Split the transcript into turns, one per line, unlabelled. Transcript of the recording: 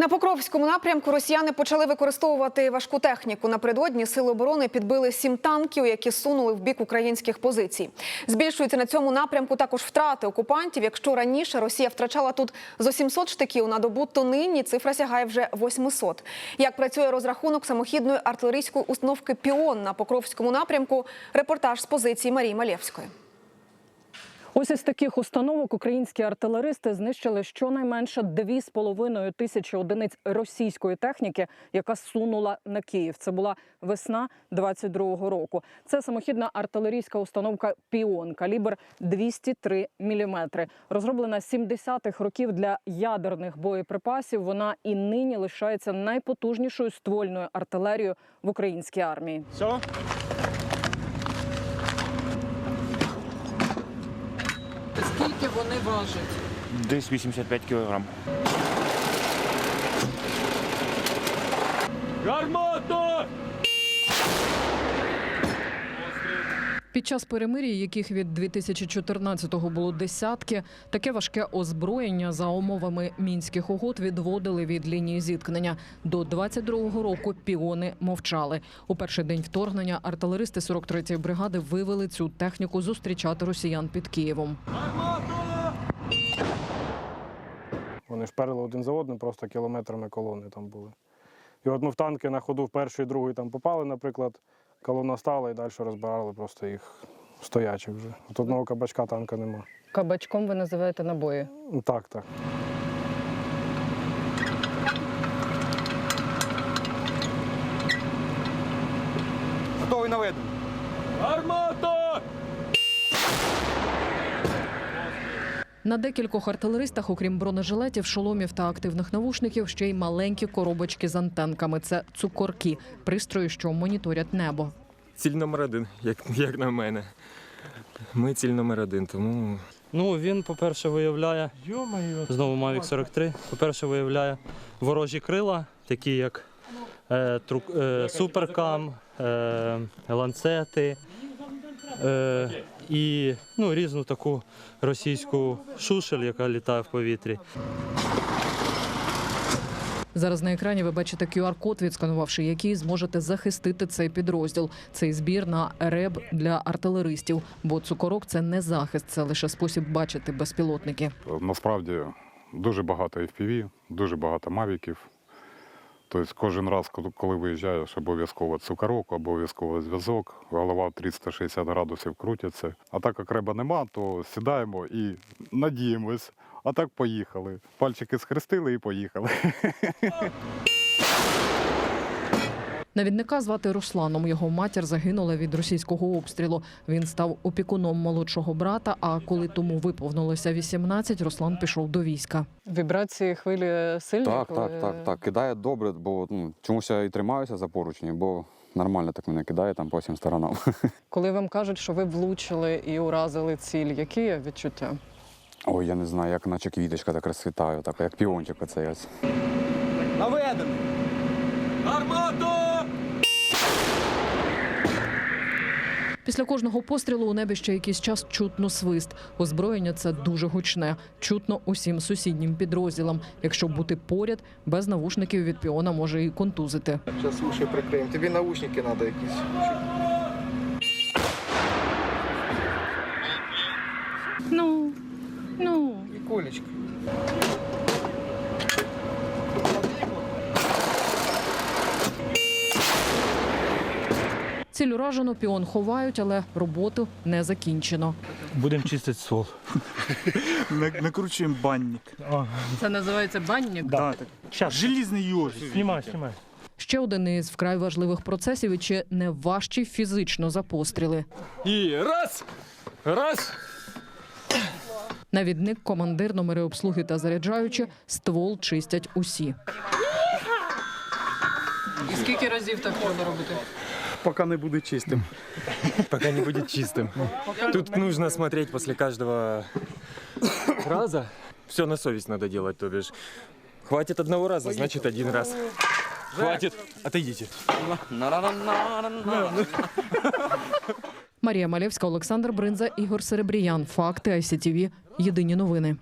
На Покровському напрямку росіяни почали використовувати важку техніку. Напередодні сили оборони підбили сім танків, які сунули в бік українських позицій. Збільшуються на цьому напрямку також втрати окупантів. Якщо раніше Росія втрачала тут зо 700 штиків на добу, то нині цифра сягає вже 800. Як працює розрахунок самохідної артилерійської установки Піон на Покровському напрямку? Репортаж з позиції Марії Малєвської.
Ось із таких установок українські артилеристи знищили щонайменше 2,5 тисячі одиниць російської техніки, яка сунула на Київ. Це була весна 22-го року. Це самохідна артилерійська установка Піон, калібр 203 мм. Розроблена з 70-х років для ядерних боєприпасів. Вона і нині лишається найпотужнішою ствольною артилерією в українській армії.
Все?
Скільки вони важать?
Десь 85 кілограм. Гармата!
Під час перемир'я, яких від 2014-го було десятки, таке важке озброєння за умовами мінських угод відводили від лінії зіткнення. До 22-го року піони мовчали. У перший день вторгнення артилеристи 43-ї бригади вивели цю техніку зустрічати росіян під Києвом.
Вони шперили один за одним, просто кілометрами колони там були. І ми в танки на ходу в перший другий там попали, наприклад, колона стала і далі розбирали просто їх стоячих вже. От одного кабачка танка нема.
Кабачком ви називаєте набої.
Ну, Так, так.
Готовий наведений.
Гармата!
На декількох артилеристах, окрім бронежилетів, шоломів та активних навушників, ще й маленькі коробочки з антенками. Це цукорки, пристрої, що моніторять небо.
ціль номер один, як, як на мене. Ми ціль номер один, тому
Ну, він, по-перше, виявляє знову Mavic 43. По-перше, виявляє ворожі крила, такі як е, трук, е, суперкам, е, ланцети е, і ну, різну таку російську шушель, яка літає в повітрі.
Зараз на екрані ви бачите QR-код, відсканувавши який зможете захистити цей підрозділ. Цей збір на РЕБ для артилеристів. Бо цукорок це не захист, це лише спосіб бачити безпілотники.
Насправді дуже багато FPV, дуже багато мавіків. Тобто кожен раз, коли- виїжджаєш, обов'язково цукорок, обов'язково зв'язок, голова в 360 градусів крутиться. А так як реба нема, то сідаємо і надіємось. А так поїхали. Пальчики схрестили і поїхали.
Навідника звати Русланом. Його матір загинула від російського обстрілу. Він став опікуном молодшого брата. А коли тому виповнилося 18, Руслан пішов до війська. Вібрації хвилі сильні.
Так, так, так, так. Кидає добре, бо ну, чомусь я і тримаюся за поручні, бо нормально так мене кидає там по всім сторонам.
Коли вам кажуть, що ви влучили і уразили ціль, які є відчуття?
Ой, я не знаю, як наче квіточка так розцвітаю, так, як піончик оцей ось.
Наведений! Гармата!
Після кожного пострілу у небі ще якийсь час чутно свист. Озброєння це дуже гучне. Чутно усім сусіднім підрозділам. Якщо бути поряд, без навушників від піона може і контузити.
Зараз уші прикриємо. Тобі наушники треба якісь.
Ну, ну.
І колечко.
Ціль уражено, піон ховають, але роботу не закінчено.
Будемо чистити ствол.
Накручуємо банник.
Це називається банник.
Да, так. Желізний йожик.
знімай, знімай.
Ще один із вкрай важливих процесів і чи не важчий фізично за постріли.
і раз! Раз!
Навідник, командир, номери обслуги та заряджаючі ствол чистять усі. І скільки разів так треба робити?
Поки не буде чистим.
Пока не будет чистым. Тут нужно смотреть после каждого раза. Все на совесть надо делать, то бишь. Хватит одного раза, значит один раз. Хватит. Отойдите.
Марія Малєвська, Олександр Бринза, Ігор Серебріян. Факти ICTV. Єдині новини.